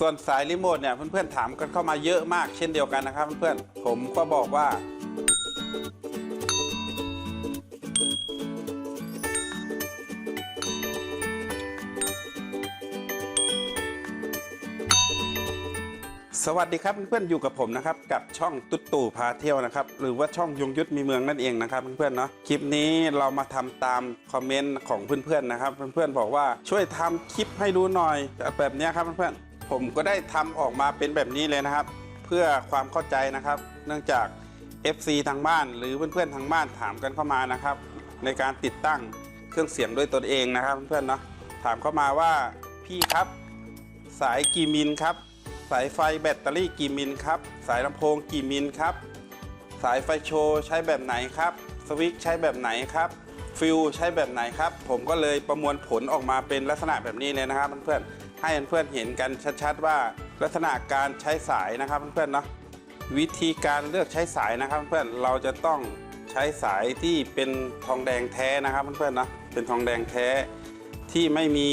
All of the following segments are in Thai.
ส่วนสายรีโมทเนี่ยเพื่อนๆถามกันเข้ามาเยอะมากเช่นเดียวกันนะครับเพื่อนๆผมก็บอกว่า สวัสดีครับเพื่อนๆอยู่กับผมนะครับกับช่องตุ๊ดตู่พาเที่ยวนะครับหรือว่าช่องยงยุทธมีเมืองนั่นเองนะครับเพื่อนๆเนาะคลิปนี้เรามาทำตามคอมเมนต์ของเพื่อนๆนะครับเพื่อนๆบอกว่าช่วยทำคลิปให้ดูหน่อยแบบนี้ครับเพื่อนๆ ผมก็ได้ทำออกมาเป็นแบบนี้เลยนะครับ เพื่อความเข้าใจนะครับ เนื่องจาก FC ทางบ้าน หรือเพื่อนๆทางบ้านถามกันเข้ามานะครับ ในการติดตั้งเครื่องเสียงด้วยตนเองนะครับ เพื่อนๆเนาะถามเข้ามาว่าพี่ครับสายกี่มิลครับ สายไฟแบตเตอรี่กี่มิลครับ สายลำโพงกี่มิลครับ สายไฟโชว์ใช้แบบไหนครับ สวิตช์ใช้แบบไหนครับ ฟิลใช้แบบไหนครับ ผมก็เลยประมวลผลออกมาเป็นลักษณะแบบนี้เลยนะครับเพื่อนๆให้เพื่อนๆเห็นกันชัดๆ ว่าลักษณะการใช้สายนะครับเพื่อนๆเนาะวิธีการเลือกใช้สายนะครับ เพื่อนเราจะต้องใช้สายที่เป็นทองแดงแท้นะครับเพื่อนๆนะเป็นทองแดงแท้ที่ไม่มี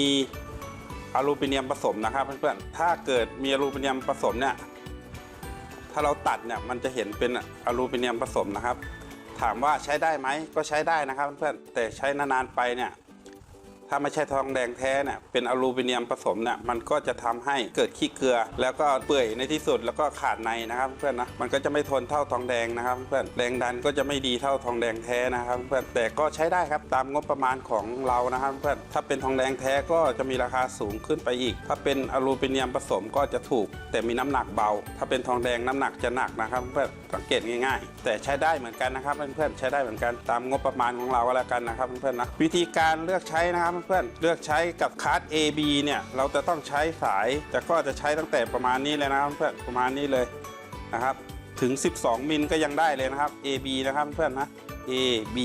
อลูมิเนียมผสมนะครับเพื่อนๆถ้าเกิดมีอลูมิเนียมผสมเนี่ยถ้าเราตัดเนี่ยมันจะเห็นเป็นอลูมิเนียมผสมนะครับ ถามว่าใช้ได้ไหมก็ใช้ได้นะครับเพื่อนๆแต่ใช้นานๆไปเนี่ย ถ้าไม่ใช่ทองแดงแท้เนี่ยเป็นอลูมิเนียมผสมเนี่ยมันก็จะทำให้เกิดขี้เกลือ แล้วก็เปื่อยในที่สุดแล้วก็ขาดในนะครับเพื่อนนะมันก็จะไม่ทนเท่าทองแดงนะครับเพื่อนแรงดันก็จะไม่ดีเท่าทองแดงแท้นะครับเพื่อนแต่ก็ใช้ได้ครับตามงบประมาณของเรานะครับเพื่อนถ้าเป็นทองแดงแท้ก็จะมีราคาสูงขึ้นไปอีก ถ้าเป็นอลูมิเนียมผสมก็จะถูก แต่มีน้ำหนักเบา ถ้าเป็นทองแดงน้ำหนักจะหนักนะครับเพื่อนสังเกตง่าย ๆ แต่ใช้ได้เหมือนกันนะครับเพื่อนๆใช้ได้เหมือนกันตามงบประมาณของเราก็แล้วกันนะครับเพื่อนๆนะวิธีการเลือกใช้นะครับเพื่อนๆ เลือกใช้กับคาร์ด AB เนี่ยเราจะต้องใช้สาย แต่ก็จะใช้ตั้งแต่ประมาณนี้เลยนะครับเพื่อนประมาณนี้เลยนะครับถึง 12 มิลก็ยังได้เลยนะครับ AB นะครับเพื่อนนะ AB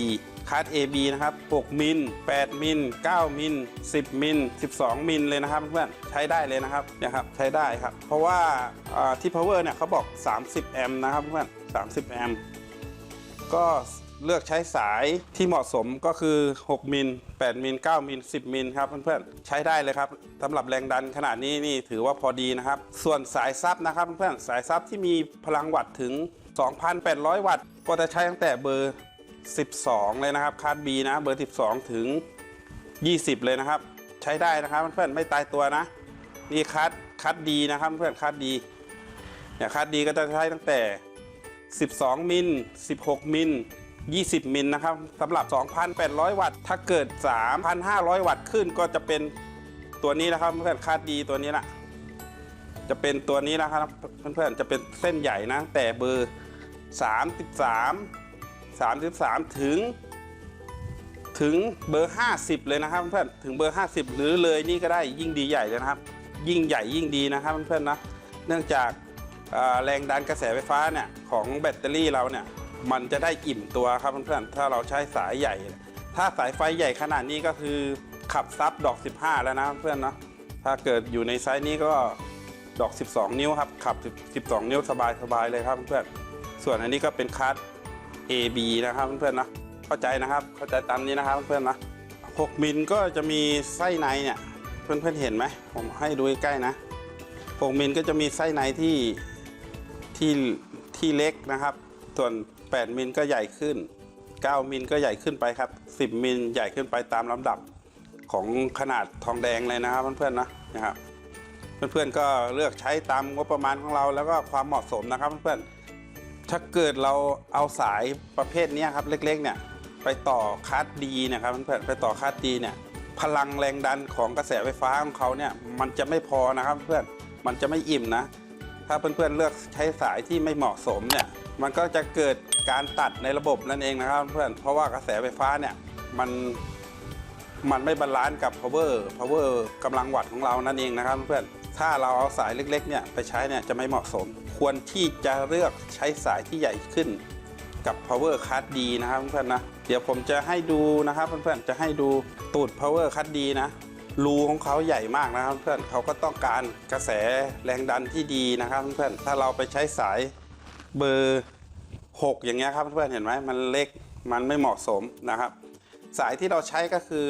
คาร์ด AB นะครับ 6 มิล 8 มิล 9 มิล 10 มิล 12 มิลเลยนะครับเพื่อนใช้ได้เลยนะครับเนี่ยครับใช้ได้ครับ เพราะว่าอ่าที่ power เนี่ยเขาบอก 30 แอมป์นะครับเพื่อน30 แอมป์ก็ เลือกใช้สายที่เหมาะสมก็คือ 6มิล8มิล9มิล10มิลครับเพื่อนๆใช้ได้เลยครับสำหรับแรงดันขนาดนี้นี่ถือว่าพอดีนะครับ ส่วนสายซับนะครับเพื่อนๆสายซับที่มีพลังวัตต์ถึง 2,800 วัตต์ ก็จะใช้ตั้งแต่เบอร์ 12 เลยนะครับคาร์ด B นะเบอร์ 12 ถึง 20 เลยนะครับ ใช้ได้นะครับเพื่อนๆไม่ตายตัวนะ นี่คัดคัดดีนะครับเพื่อนคัดดีเนี่ยคัดดีก็จะใช้ตั้งแต่ 12 มิล 16 มิล 20 มิลนะครับสำหรับ 2,800 วัตต์ ถ้าเกิด 3,500 วัตต์ขึ้นก็จะเป็นตัวนี้นะครับเพื่อนคัดดีตัวนี้ละจะเป็นตัวนี้นะครับเพื่อนๆจะเป็นเส้นใหญ่นะ แต่เบอร์ 33 33 ถึง ถึงเบอร์ 50 เลยนะครับเพื่อนถึงเบอร์ 50 หรือเลยนี่ก็ได้ยิ่งดีใหญ่เลยนะครับ ยิ่งใหญ่ยิ่งดีนะครับเพื่อนๆนะเนื่องจากแรงดันกระแสไฟฟ้าเนี่ยของแบตเตอรี่เราเนี่ย มันจะได้อิ่มตัวครับเพื่อนๆถ้าเราใช้สายใหญ่ ถ้าสายไฟใหญ่ขนาดนี้ก็คือขับซับดอก 15 แล้วนะเพื่อนเนาะถ้าเกิดอยู่ในไซส์นี้ก็ดอก 12 นิ้วครับขับ 12 นิ้วสบายๆเลยครับเพื่อนๆส่วนอันนี้ก็เป็นคัส AB นะครับเพื่อนๆนะเข้าใจนะครับเข้าใจตามนี้นะครับเพื่อนๆนะ6มิลก็จะมีไส้ในเนี่ยเพื่อนๆเห็นไหมผมให้ดูใกล้ๆนะ6มิลก็จะมีไส้ในที่ที่ที่เล็กนะครับ ส่วน 8 มิลก็ใหญ่ขึ้น 9 มิลก็ใหญ่ขึ้นไปครับ 10 มิลใหญ่ขึ้นไปตามลำดับของขนาดทองแดงเลยนะครับเพื่อนๆนะนะครับเพื่อนๆก็เลือกใช้ตามงบประมาณของเราแล้วก็ความเหมาะสมนะครับเพื่อนๆถ้าเกิดเราเอาสายประเภทนี้ครับเล็กๆเนี่ยไปต่อคาร์ดดีนะครับเพื่อนๆไปต่อคาร์ดดีเนี่ยพลังแรงดันของกระแสไฟฟ้าของเขาเนี่ยมันจะไม่พอนะครับเพื่อนมันจะไม่อิ่มนะ ถ้าเพื่อนๆเลือกใช้สายที่ไม่เหมาะสมเนี่ยมันก็จะเกิด การตัดในระบบนั่นเองนะครับเพื่อนเพราะว่ากระแสไฟฟ้าเนี่ยมันมันไม่บาลานซ์กับ power power กำลังวัตต์ของเรานั่นเองนะครับเพื่อนถ้าเราเอาสายเล็กๆเนี่ยไปใช้เนี่ยจะไม่เหมาะสม ควรที่จะเลือกใช้สายที่ใหญ่ขึ้นกับ power card ดีนะครับเพื่อนนะเดี๋ยวผมจะให้ดูนะครับเพื่อนๆจะให้ดูตูด power card ดีนะรูของเขาใหญ่มากนะครับเพื่อนเขาก็ต้องการกระแสแรงดันที่ดีนะครับเพื่อนถ้าเราไปใช้สายเบอร์ 6 อย่างเงี้ยครับเพื่อนๆเห็นไหมมันเล็กมันไม่เหมาะสมนะครับ สายที่เราใช้ก็คือ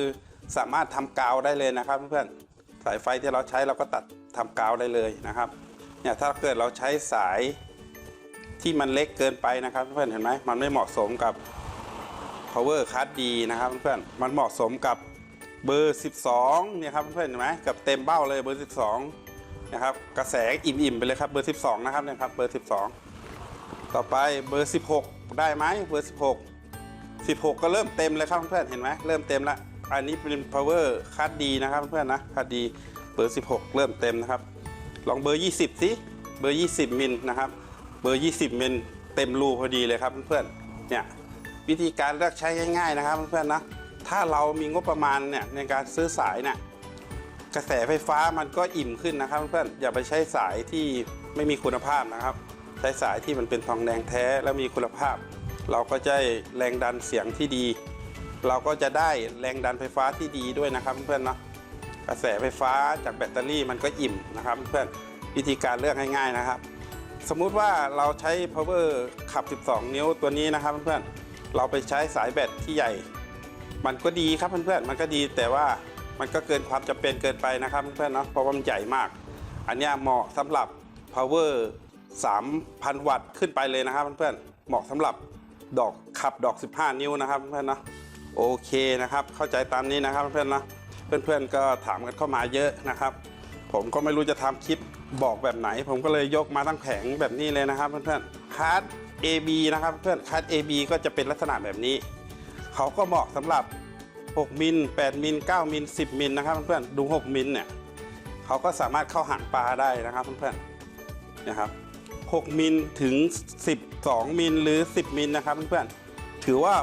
สามารถทำกาวได้เลยนะครับเพื่อนๆสายไฟที่เราใช้เราก็ตัดทำกาวได้เลยนะครับเนี่ยถ้าเกิดเราใช้สายที่มันเล็กเกินไปนะครับ เพื่อนเห็นไหมมันไม่เหมาะสมกับ power card D นะครับเพื่อนมันเหมาะสมกับเบอร์ 12เนี่ยครับเพื่อนเห็นไหมกับเต็มเบ้าเลยเบอร์ 12นะครับกระแสอิ่มๆไปเลยครับเบอร์ 12 นะครับเนี่ยครับเบอร์ 12 ต่อไปเบอร์ 16 ได้ไหมเบอร์ 16 16 ก็เริ่มเต็มเลยครับเพื่อนเห็นไหมเริ่มเต็มละอันนี้เป็น power card D นะครับเพื่อนนะ card D เบอร์ 16 เริ่มเต็มนะครับ ลองเบอร์ 20 สิเบอร์ 20มิลนะครับเบอร์ 20มิลเต็มรูพอดีเลยครับเพื่อนๆเนี่ยวิธีการเลือกใช้ง่าย ๆนะครับเพื่อนๆนะถ้าเรามีงบประมาณเนี่ยในการซื้อสายเนี่ยกระแสไฟฟ้ามันก็อิ่มขึ้นนะครับเพื่อนๆอย่าไปใช้สายที่ไม่มีคุณภาพนะครับ ใช้สายที่มันเป็นทองแดงแท้และมีคุณภาพ เราก็จะได้แรงดันเสียงที่ดี เราก็จะได้แรงดันไฟฟ้าที่ดีด้วยนะครับเพื่อนๆเนาะกระแสไฟฟ้าจากแบตเตอรี่มันก็อิ่มนะครับเพื่อนวิธีการเลือกง่ายๆนะครับ สมมุติว่าเราใช้ power ขับ 12 นิ้วตัวนี้นะครับเพื่อนๆเราไปใช้สายแบตที่ใหญ่ มันก็ดีครับเพื่อนๆมันก็ดีแต่ว่ามันก็เกินความจำเป็นเกินไปนะครับเพื่อนๆเนาะเพราะว่ามันใหญ่มาก อันนี้เหมาะสำหรับ power 3,000 วัตต์ขึ้นไปเลยนะครับเพื่อนๆเหมาะสำหรับดอกขับดอก 15 นิ้วนะครับเพื่อนๆนะโอเคนะครับ เข้าใจตามนี้นะครับเพื่อนๆนะเพื่อนๆก็ถามกันเข้ามาเยอะนะครับ ผมก็ไม่รู้จะทำคลิปบอกแบบไหน ผมก็เลยยกมาตั้งแผงแบบนี้เลยนะครับเพื่อนๆคาร์ด AB นะครับเพื่อนคาร์ด AB ก็จะเป็นลักษณะแบบนี้ เขาก็เหมาะสำหรับ 6 มิล 8 มิล 9 มิล 10 มิลนะครับเพื่อนๆดู 6 มิลเนี่ยเขาก็สามารถเข้าหางปลาได้นะครับเพื่อนๆนะครับ 6 มิลถึง 12 มิลหรือ 10 มิลนะครับเพื่อนๆถือว่า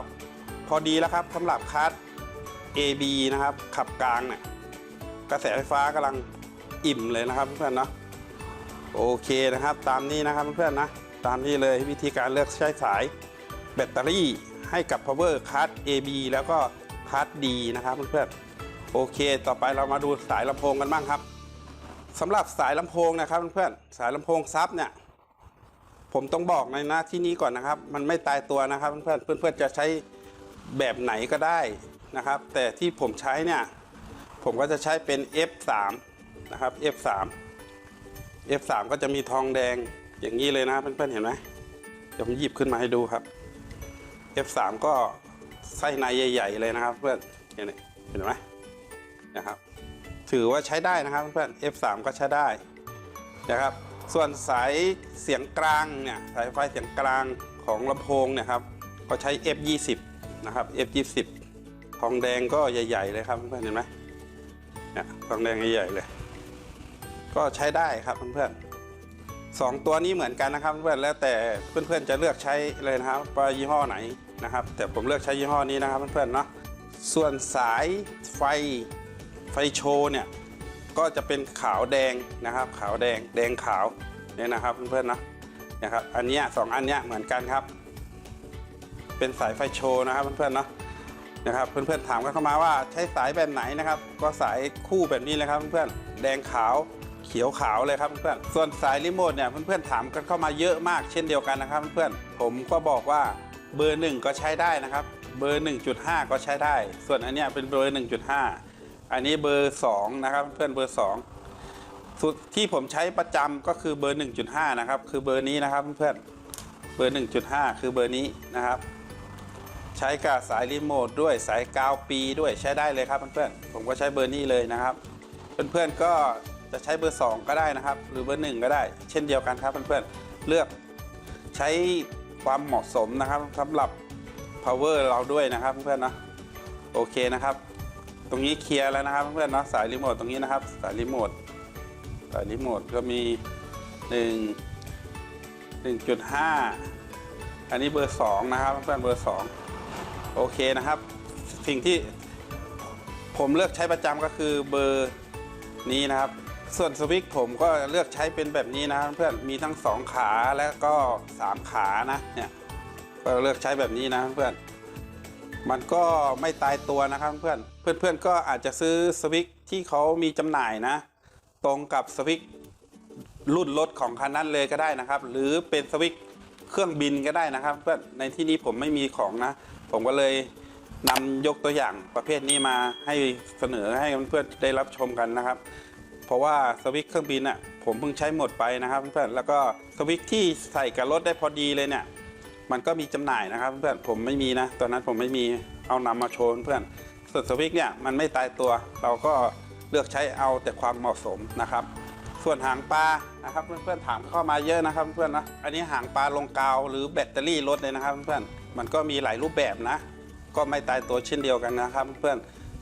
พอดีแล้วครับสำหรับคัส AB นะครับ ขับกลางเนี่ยกระแสไฟฟ้ากำลังอิ่มเลยนะครับเพื่อนๆเนาะโอเคนะครับ ตามนี้นะครับเพื่อนๆนะตามนี้เลยวิธีการเลือกใช้สายแบตเตอรี่ให้กับ power card AB แล้วก็ card D นะครับเพื่อนๆโอเค ต่อไปเรามาดูสายลำโพงกันบ้างครับสำหรับสายลำโพงนะครับเพื่อนๆสายลำโพงซับเนี่ย ผมต้องบอกในหน้าที่นี้ก่อนนะครับ มันไม่ตายตัวนะครับเพื่อนเพื่อนจะใช้แบบไหนก็ได้นะครับ แต่ที่ผมใช้เนี่ย ผมก็จะใช้เป็น F3 นะครับ F3 F3 ก็จะมีทองแดงอย่างนี้เลยนะเพื่อนๆเห็นไหมเดี๋ยวผมหยิบขึ้นมาให้ดูครับ F3 ก็ไส้ในใหญ่ ๆ เลยนะครับ เพื่อนเห็นไหมเห็นไหมนะครับ ถือว่าใช้ได้นะครับเพื่อน F3 ก็ใช้ได้นะครับ ส่วนสายเสียงกลางเนี่ยสายไฟเสียงกลางของลำโพงเนี่ยครับก็ใช้ F20 นะครับ F20 ทองแดงก็ใหญ่ ๆ เลยครับเพื่อนเห็นไหมเนี่ยทองแดงใหญ่ๆเลย ก็ใช้ได้ครับเพื่อนๆสองตัวนี้เหมือนกันนะครับเพื่อนๆแล้วแต่เพื่อนๆจะเลือกใช้เลยนะครับว่ายี่ห้อไหนนะครับ แต่ผมเลือกใช้ยี่ห้อนี้นะครับเพื่อนๆเนาะส่วนสายไฟไฟโชว์เนี่ย ก็จะเป็นขาวแดงนะครับ ขาวแดงแดงขาวเนี่ยนะครับเพื่อนๆนะนะครับอันนี้สองอันเนี้ยเหมือนกันครับ เป็นสายไฟโชว์นะครับเพื่อนๆนะนะครับเพื่อนๆถามกันเข้ามาว่าใช้สายแบบไหนนะครับ ก็สายคู่แบบนี้เลยครับเพื่อนๆแดงขาวเขียวขาวเลยครับเพื่อนๆส่วนสายรีโมทเนี่ยเพื่อนๆถามกันเข้ามาเยอะมากเช่นเดียวกันนะครับเพื่อนๆผมก็บอกว่าเบอร์หนึ่งก็ใช้ได้นะครับ เบอร์ 1.5 ก็ใช้ได้ ส่วนอันนี้เป็นเบอร์ 1.5 อันนี้เบอร์2นะครับเพื่อนเบอร์2สุดที่ผมใช้ประจำก็คือเบอร์ 1.5 นะครับ คือเบอร์นี้นะครับเพื่อนเบอร์ 1.5 คือเบอร์นี้นะครับ ใช้กับสายรีโมทด้วยสายกาวปีด้วยใช้ได้เลยครับเพื่อนๆผมก็ใช้เบอร์นี้เลยนะครับ เพื่อนๆก็จะใช้เบอร์ 2 ก็ได้นะครับ หรือเบอร์ 1 ก็ได้ เช่นเดียวกันครับเพื่อนๆเลือกใช้ความเหมาะสมนะครับสำหรับ power เราด้วยนะครับเพื่อนๆนะโอเคนะครับ ตรงนี้เคลียร์แล้วนะครับเพื่อนๆเนาะสายรีโมทตรงนี้นะครับ สายรีโมทสายรีโมทก็มี1 1.5 อันนี้เบอร์ 2 นะครับเพื่อนเบอร์ 2 โอเคนะครับ สิ่งที่ผมเลือกใช้ประจำก็คือเบอร์นี้นะครับ ส่วนสวิตช์ผมก็เลือกใช้เป็นแบบนี้นะเพื่อนมีทั้ง 2 ขาและก็ 3 ขานะเนี่ยก็เลือกใช้แบบนี้นะเพื่อน มันก็ไม่ตายตัวนะครับเพื่อนเพื่อนๆก็อาจจะซื้อสวิตช์ที่เขามีจำหน่ายนะ ตรงกับสวิตช์รุ่นรถของคันนั้นเลยก็ได้นะครับ หรือเป็นสวิตช์เครื่องบินก็ได้นะครับ เพื่อนในที่นี้ผมไม่มีของนะ ผมก็เลยนำยกตัวอย่างประเภทนี้มาให้เสนอให้เพื่อนๆได้รับชมกันนะครับ เพราะว่าสวิตช์เครื่องบินอะผมเพิ่งใช้หมดไปนะครับเพื่อนๆแล้วก็สวิตช์ที่ใส่กับรถได้พอดีเลยเนี่ย มันก็มีจำหน่ายนะครับ เพื่อนผมไม่มีนะตอนนั้นผมไม่มีเอานำมาโชว์เพื่อนส่วนสวิตช์เนี่ยมันไม่ตายตัว เราก็เลือกใช้เอาแต่ความเหมาะสมนะครับ ส่วนหางปลานะครับเพื่อนๆถามเข้ามาเยอะนะครับเพื่อนนะอันนี้หางปลาลงกาวหรือแบตเตอรี่รถเลยนะครับเพื่อนมันก็มีหลายรูปแบบนะ ก็ไม่ตายตัวเช่นเดียวกันนะครับ เพื่อน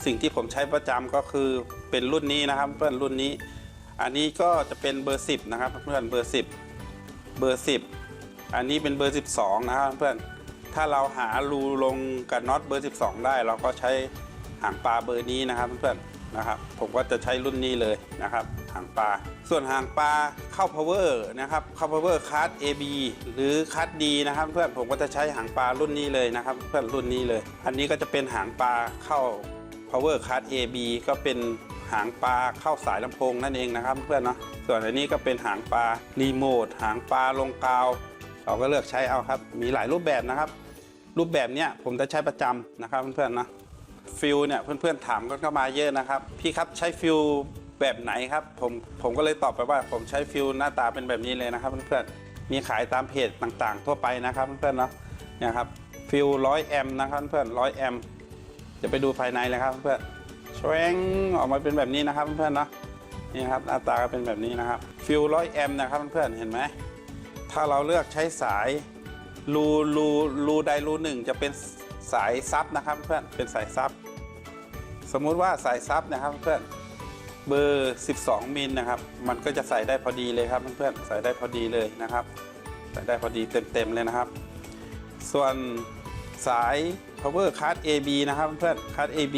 สิ่งที่ผมใช้ประจำก็คือเป็นรุ่นนี้นะครับ เพื่อนรุ่นนี้ อันนี้ก็จะเป็นเบอร์ 10 นะครับ เพื่อนเบอร์ 10 เบอร์ 10 อันนี้เป็นเบอร์ 12 นะครับเพื่อน ถ้าเราหารูลงกับน็อตเบอร์ 12 ได้ เราก็ใช้หางปลาเบอร์นี้นะครับเพื่อนนะครับ ผมก็จะใช้รุ่นนี้เลยนะครับหางปลา ส่วนหางปลาเข้า power นะครับเข้า power card AB หรือ card D นะครับ เพื่อนผมก็จะใช้หางปลารุ่นนี้เลยนะครับ เพื่อนรุ่นนี้เลย อันนี้ก็จะเป็นหางปลาเข้า power card AB ก็เป็นหางปลาเข้าสายลำโพงนั่นเองนะครับ เพื่อนเนาะส่วนอันนี้ก็เป็นหางปลารีโมทหางปลาลงกาว เราก็เลือกใช้เอาครับ มีหลายรูปแบบนะครับ รูปแบบเนี้ยผมจะใช้ประจำนะครับเพื่อนๆนะฟิลเนี่ยเพื่อนๆถามกันเข้ามาเยอะนะครับ พี่ครับใช้ฟิลแบบไหนครับผมผมก็เลยตอบไปว่า ผมใช้ฟิลหน้าตาเป็นแบบนี้เลยนะครับเพื่อนๆมีขายตามเพจต่างๆ ทั่วไปนะครับเพื่อนๆเนาะเนี่ยครับฟิลร้อยแอมนะครับเพื่อนร้อยแอมจะไปดูภายในเลยครับเพื่อนแชวงออกมาเป็นแบบนี้นะครับเพื่อนๆเนาะนี่ครับหน้าตาก็เป็นแบบนี้นะครับฟิลร้อยแอมนะครับเพื่อนๆเห็นไหม ถ้าเราเลือกใช้สายรูรูรูใดรูหนึ่งจะเป็นสายซับนะครับเพื่อนเป็นสายซับสมมุติว่าสายซับนะครับเพื่อนเบอร์ 12 มิลนะครับ มันก็จะใส่ได้พอดีเลยครับเพื่อนๆใส่ได้พอดีเลยนะครับ ใส่ได้พอดีเต็มๆเลยนะครับ ส่วนสาย power card AB นะครับเพื่อน card AB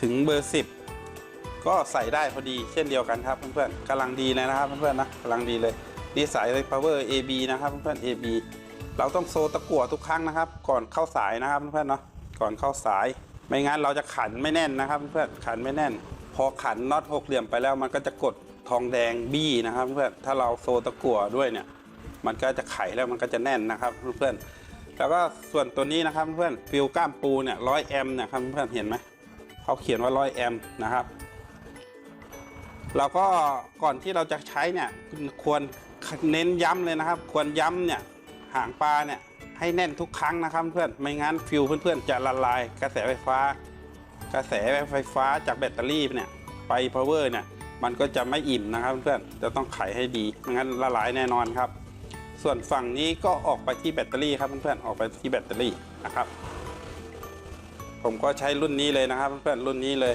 ถึงเบอร์ 10 ก็ใส่ได้พอดีเช่นเดียวกันครับเพื่อนๆกำลังดีเลยนะครับเพื่อนๆนะกำลังดีเลย นี่สาย power AB นะครับเพื่อนๆ AB เราต้องโซตะกั่วทุกครั้งนะครับ ก่อนเข้าสายนะครับเพื่อนๆเนาะก่อนเข้าสาย ไม่งั้นเราจะขันไม่แน่นนะครับเพื่อนๆขันไม่แน่น พอขันน็อตหกเหลี่ยมไปแล้วมันก็จะกดทองแดงบี้นะครับเพื่อนถ้าเราโซตะกั่วด้วยเนี่ย มันก็จะไขแล้วมันก็จะแน่นนะครับเพื่อนแล้วก็ส่วนตัวนี้นะครับเพื่อนฟิลก้ามปูเนี่ยร้อยแอมป์นะครับเพื่อนเห็นไหมเขาเขียนว่าร้อยแอมนะครับเราก็ก่อนที่เราจะใช้เนี่ยควร เน้นย้ำเลยนะครับ ควรย้ำเนี่ยหางปลาเนี่ยให้แน่นทุกครั้งนะครับเพื่อนไม่งั้นฟิวเพื่อนๆจะละลายกระแสไฟฟ้า กระแสไฟฟ้าจากแบตเตอรี่เนี่ยไป power เนี่ยมันก็จะไม่อิ่มนะครับเพื่อนจะต้องไขให้ดีไม่งั้นละลายแน่นอนครับ ส่วนฝั่งนี้ก็ออกไปที่แบตเตอรี่ครับเพื่อนๆออกไปที่แบตเตอรี่นะครับ ผมก็ใช้รุ่นนี้เลยนะครับเพื่อนๆรุ่นนี้เลย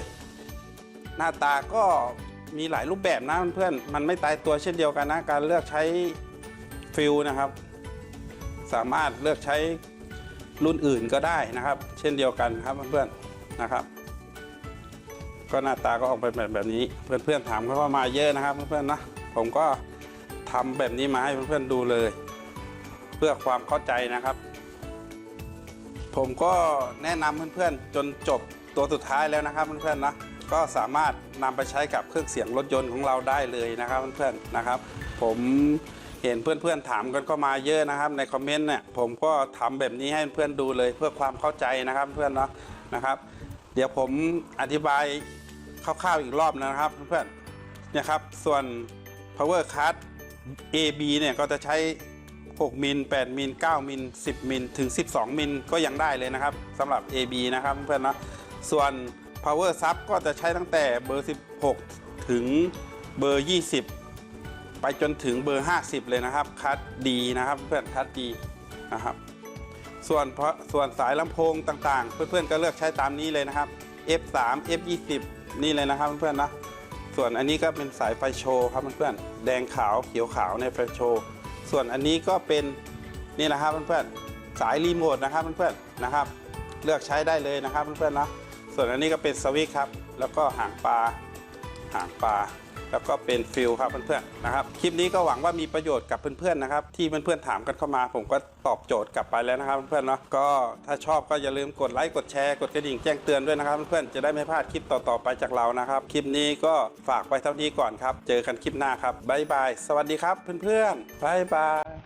หน้าตาก็ มีหลายรูปแบบนะเพื่อนๆมันไม่ตายตัวเช่นเดียวกันนะ การเลือกใช้ฟิลนะครับ สามารถเลือกใช้รุ่นอื่นก็ได้นะครับ เช่นเดียวกันครับเพื่อนๆนะครับ ก็หน้าตาก็ออกเป็นแบบแบบนี้เพื่อนๆถามเข้ามาเยอะนะครับเพื่อนๆนะผมก็ทำแบบนี้มาให้เพื่อนๆดูเลย เพื่อความเข้าใจนะครับ ผมก็แนะนำเพื่อนๆจนจบตัวสุดท้ายแล้วนะครับเพื่อนๆนะ ก็สามารถนำไปใช้กับเครื่องเสียงรถยนต์ของเราได้เลยนะครับเพื่อนๆนะครับ ผมเห็นเพื่อนๆถามกันเข้ามาเยอะนะครับ ในคอมเมนต์เนี่ยผมก็ทำแบบนี้ให้เพื่อนดูเลยเพื่อความเข้าใจนะครับเพื่อนเนาะนะครับ เดี๋ยวผมอธิบายคร่าวๆอีกรอบนะครับเพื่อนๆเนี่ยครับส่วน power card AB เนี่ยก็จะใช้ 6 มิล 8 มิล 9 มิล 10 มิล ถึง 12 มิลก็ยังได้เลยนะครับสำหรับ AB นะครับเพื่อนๆนะส่วน power sub ก็จะใช้ตั้งแต่เบอร์ 16 ถึงเบอร์ 20 ไปจนถึงเบอร์ 50 เลยนะครับ คัดดีนะครับเพื่อนคัดดีนะครับ ส่วนส่วนสายลำโพงต่างๆ เพื่อนๆก็เลือกใช้ตามนี้เลยนะครับ F3 F20 นี่เลยนะครับเพื่อนๆนะส่วนอันนี้ก็เป็นสายไฟโชว์ครับเพื่อนๆแดงขาวเขียวขาวในไฟโชว์ส่วนอันนี้ก็เป็นนี่นะครับเพื่อนๆสายรีโมทนะครับเพื่อนๆนะครับ เลือกใช้ได้เลยนะครับเพื่อนๆนะ ส่วนอันนี้ก็เป็นสวิตครับ แล้วก็หางปลาหางปลาแล้วก็เป็นฟิลครับเพื่อนๆนะครับ คลิปนี้ก็หวังว่ามีประโยชน์กับเพื่อนๆนะครับ ที่เพื่อนๆถามกันเข้ามา ผมก็ตอบโจทย์กลับไปแล้วนะครับเพื่อนๆเนาะก็ถ้าชอบก็อย่าลืมกดไลค์กดแชร์กดกระดิ่งแจ้งเตือนด้วยนะครับเพื่อนๆจะได้ไม่พลาดคลิปต่อๆไปจากเรานะครับ คลิปนี้ก็ฝากไปเท่านี้ก่อนครับ เจอกันคลิปหน้าครับบ๊ายบายสวัสดีครับเพื่อนๆบ๊ายบาย